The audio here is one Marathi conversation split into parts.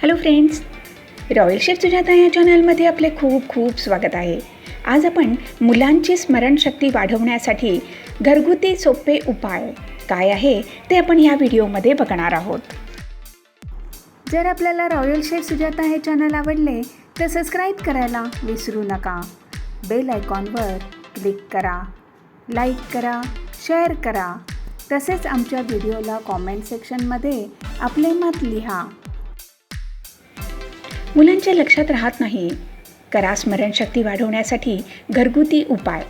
Hello friends royal chef Sujata या चॅनलमध्ये आपले खूप खूप स्वागत आहे. आज आपण मुलांची स्मरणशक्ती वाढवण्यासाठी घरगुती सोपे उपाय काय आहे ते आपण ह्या व्हिडिओमध्ये बघणार आहोत. जर आपल्याला रॉयल शेफ सुजाता हे चॅनल आवडले तर सबस्क्राईब करायला विसरू नका. बेल आयकॉनवर क्लिक करा लाईक करा शेअर करा. तसेच आमच्या व्हिडिओला कॉमेंट सेक्शनमध्ये आपले मत लिहा. मुलांच्या लक्षात राहत नाही. करा स्मरणशक्ती वाढवण्यासाठी घरगुती उपाय.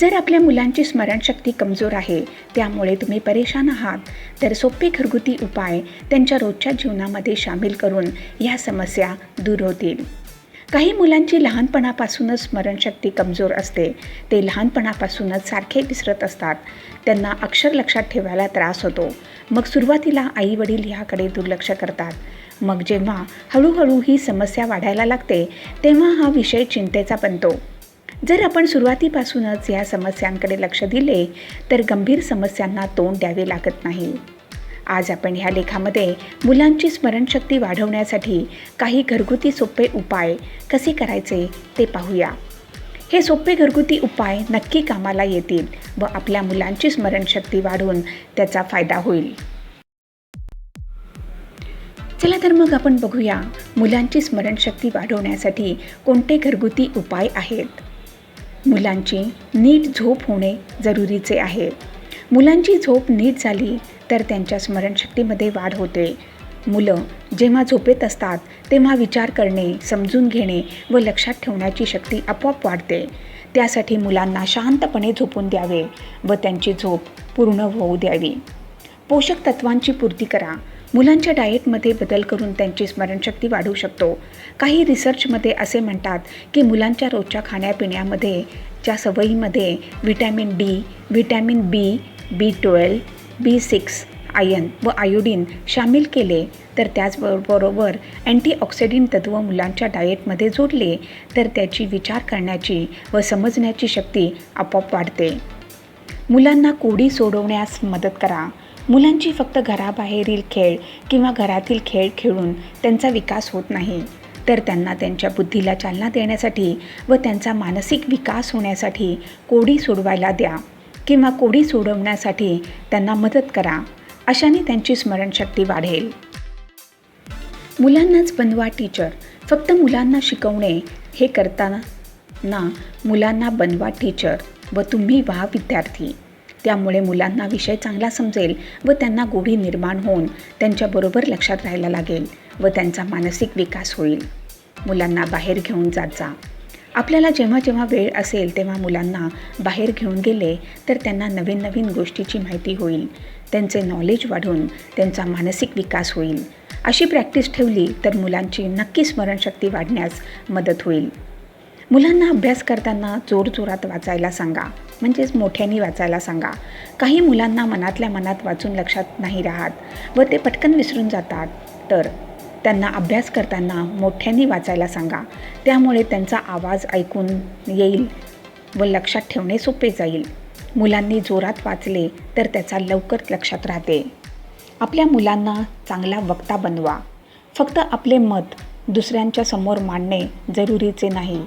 जर आपल्या मुलांची स्मरणशक्ती कमजोर आहे त्यामुळे तुम्ही परेशान आहात. तर सोपे घरगुती उपाय त्यांच्या रोजच्या जीवनामध्ये सामील करून ह्या समस्या दूर होतील. काही मुलांची लहानपणापासूनच स्मरणशक्ती कमजोर असते. ते लहानपणापासूनच सारखे विसरत असतात. त्यांना अक्षर लक्षात ठेवायला त्रास होतो. मग सुरुवातीला आई वडील ह्याकडे दुर्लक्ष करतात. मग जेव्हा हळूहळू ही समस्या वाढायला लागते तेव्हा हा विषय चिंतेचा बनतो. जर आपण सुरुवातीपासूनच या समस्यांकडे लक्ष दिले तर गंभीर समस्यांना तोंड द्यावे लागत नाही. आज आपण ह्या लेखामध्ये मुलांची स्मरणशक्ती वाढवण्यासाठी काही घरगुती सोपे उपाय कसे करायचे ते पाहूया. हे सोपे घरगुती उपाय नक्की कामाला येतील व आपल्या मुलांची स्मरणशक्ती वाढवून त्याचा फायदा होईल. चला तर मग आपण बघूया मुलांची स्मरणशक्ती वाढवण्यासाठी कोणते घरगुती उपाय आहेत. मुलांची नीट झोप होणे जरुरीचे आहे. मुलांची झोप नीट झाली तर त्यांच्या स्मरणशक्तीमध्ये वाढ होते. मुलं जेव्हा झोपेत असतात तेव्हा विचार करणे समजून घेणे व लक्षात ठेवण्याची शक्ती आपोआप वाढते. त्यासाठी मुलांना शांतपणे झोपून द्यावे व त्यांची झोप पूर्ण होऊ द्यावी. पोषक तत्वांची पूर्ती करा. मुलांच्या डाएटमध्ये बदल करून त्यांची स्मरणशक्ती वाढवू शकतो. काही रिसर्चमध्ये असे म्हणतात की मुलांच्या रोजच्या खाण्यापिण्यामध्ये च्या सवयीमध्ये vitamin D vitamin B B twelve B six iron व आयोडीन सामील केले. तर त्याचबरोबर अँटीऑक्सिडंट तत्त्व मुलांच्या डाएटमध्ये जोडले. तर त्याची विचार करण्याची व समजण्याची शक्ती आपोआप वाढते. मुलांना कोडी सोडवण्यास मदत करा. मुलांची फक्त घराबाहेरील खेळ किंवा घरातील खेळ खेळून त्यांचा विकास होत नाही. तर त्यांना त्यांच्या बुद्धीला चालना देण्यासाठी व त्यांचा मानसिक विकास होण्यासाठी कोडी सोडवायला द्या. किंवा कोडी सोडवण्यासाठी त्यांना मदत करा. अशाने त्यांची स्मरणशक्ती वाढेल. मुलांनाच बनवा टीचर फक्त मुलांना शिकवणे हे करताना मुलांना बनवा टीचर व तुम्ही व्हा विद्यार्थी. त्यामुळे मुलांना विषय चांगला समजेल व त्यांना गोडी निर्माण होऊन त्यांच्याबरोबर लक्षात राहायला लागेल व त्यांचा मानसिक विकास होईल. मुलांना बाहेर घेऊन जात जा. आपल्याला जेव्हा जेव्हा वेळ असेल तेव्हा मुलांना बाहेर घेऊन गेले तर त्यांना नवीन नवीन गोष्टीची माहिती होईल. त्यांचे नॉलेज वाढून त्यांचा मानसिक विकास होईल. अशी प्रॅक्टिस ठेवली तर मुलांची नक्की स्मरणशक्ती वाढण्यास मदत होईल. मुलांना अभ्यास करताना जोरजोरात वाचायला सांगा म्हणजेच मोठ्याने वाचायला सांगा. काही मुलांना मनातल्या मनात वाचून लक्षात नाही राहत व ते पटकन विसरून जातात. तर त्यांना अभ्यास करताना मोठ्याने वाचायला सांगा. त्यामुळे त्यांचा आवाज ऐकून येईल व लक्षात ठेवणे सोपे जाईल. मुलांनी जोरात वाचले तर त्याचा लवकर लक्षात राहते. आपल्या मुलांना चांगला वक्ता बनवा. फक्त आपले मत दुसऱ्यांच्या समोर मांडणे जरुरीचे नाही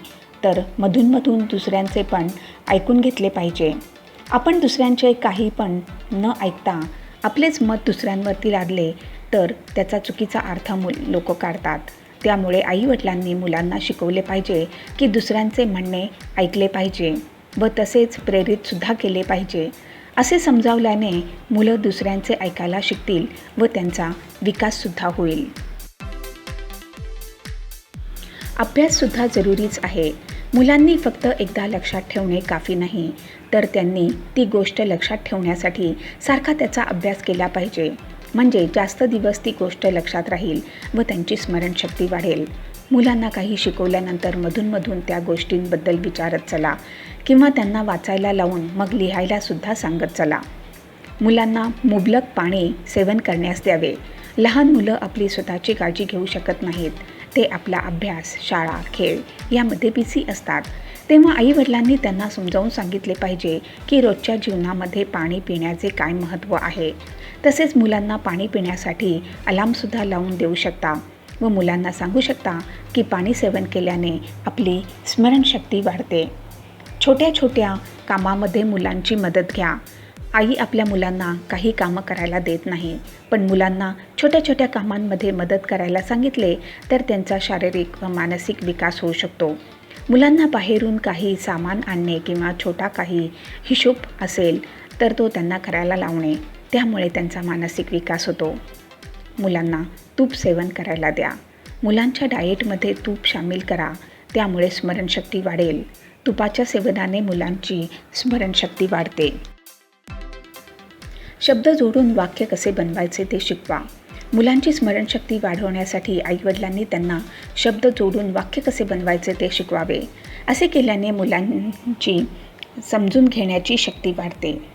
तर मधूनमधून दुसऱ्यांचे पण ऐकून घेतले पाहिजे. आपण दुसऱ्यांचे काही पण न ऐकता आपलेच मत दुसऱ्यांवरती लादले तर त्याचा चुकीचा अर्थ मुल लोक काढतात. त्यामुळे आईवडिलांनी मुलांना शिकवले पाहिजे की दुसऱ्यांचे म्हणणे ऐकले पाहिजे व तसेच प्रेरितसुद्धा केले पाहिजे. असे समजावल्याने मुलं दुसऱ्यांचे ऐकायला शिकतील व त्यांचा विकाससुद्धा होईल. अभ्याससुद्धा जरुरीच आहे. मुलांनी फक्त एकदा लक्षात ठेवणे काफी नाही तर त्यांनी ती गोष्ट लक्षात ठेवण्यासाठी सारखा त्याचा अभ्यास केला पाहिजे. म्हणजे जास्त दिवस ती गोष्ट लक्षात राहील व त्यांची स्मरणशक्ती वाढेल. मुलांना काही शिकवल्यानंतर मधूनमधून त्या गोष्टींबद्दल विचारत चला किंवा त्यांना वाचायला लावून मग लिहायलासुद्धा सांगत चला. मुलांना मुबलक पाणी सेवन करण्यास द्यावे. लहान मुलं आपली स्वतःची काळजी घेऊ शकत नाहीत. ते आपला अभ्यास शाळा खेळ यामध्ये बिझी असतात. तेव्हा आईवडिलांनी त्यांना समजावून सांगितले पाहिजे की रोजच्या जीवनामध्ये पाणी पिण्याचे काय महत्त्व आहे? तसेच मुलांना पाणी पिण्यासाठी अलार्मसुद्धा लावून देऊ शकता व मुलांना सांगू शकता की पाणी सेवन केल्याने आपली स्मरणशक्ती वाढते. छोट्या छोट्या कामामध्ये मुलांची मदत घ्या. आई आपल्या मुलांना काही कामं करायला देत नाही पण मुलांना छोट्या छोट्या कामांमध्ये मदत करायला सांगितले तर त्यांचा शारीरिक व मानसिक विकास होऊ शकतो. मुलांना बाहेरून काही सामान आणणे किंवा छोटा काही हिशोब असेल तर तो त्यांना करायला लावणे. त्यामुळे त्यांचा मानसिक विकास होतो. मुलांना तूप सेवन करायला द्या. मुलांच्या डाएटमध्ये तूप सामील करा. त्यामुळे स्मरणशक्ती वाढेल. तुपाच्या सेवनाने मुलांची स्मरणशक्ती वाढते. शब्द जोडून वाक्य कसे बनवायचे ते शिकवा. मुलांची स्मरणशक्ती वाढवण्यासाठी आईवडिलांनी त्यांना शब्द जोडून वाक्य कसे बनवायचे ते शिकवावे. असे केल्याने मुलांची समजून घेण्याची शक्ती वाढते.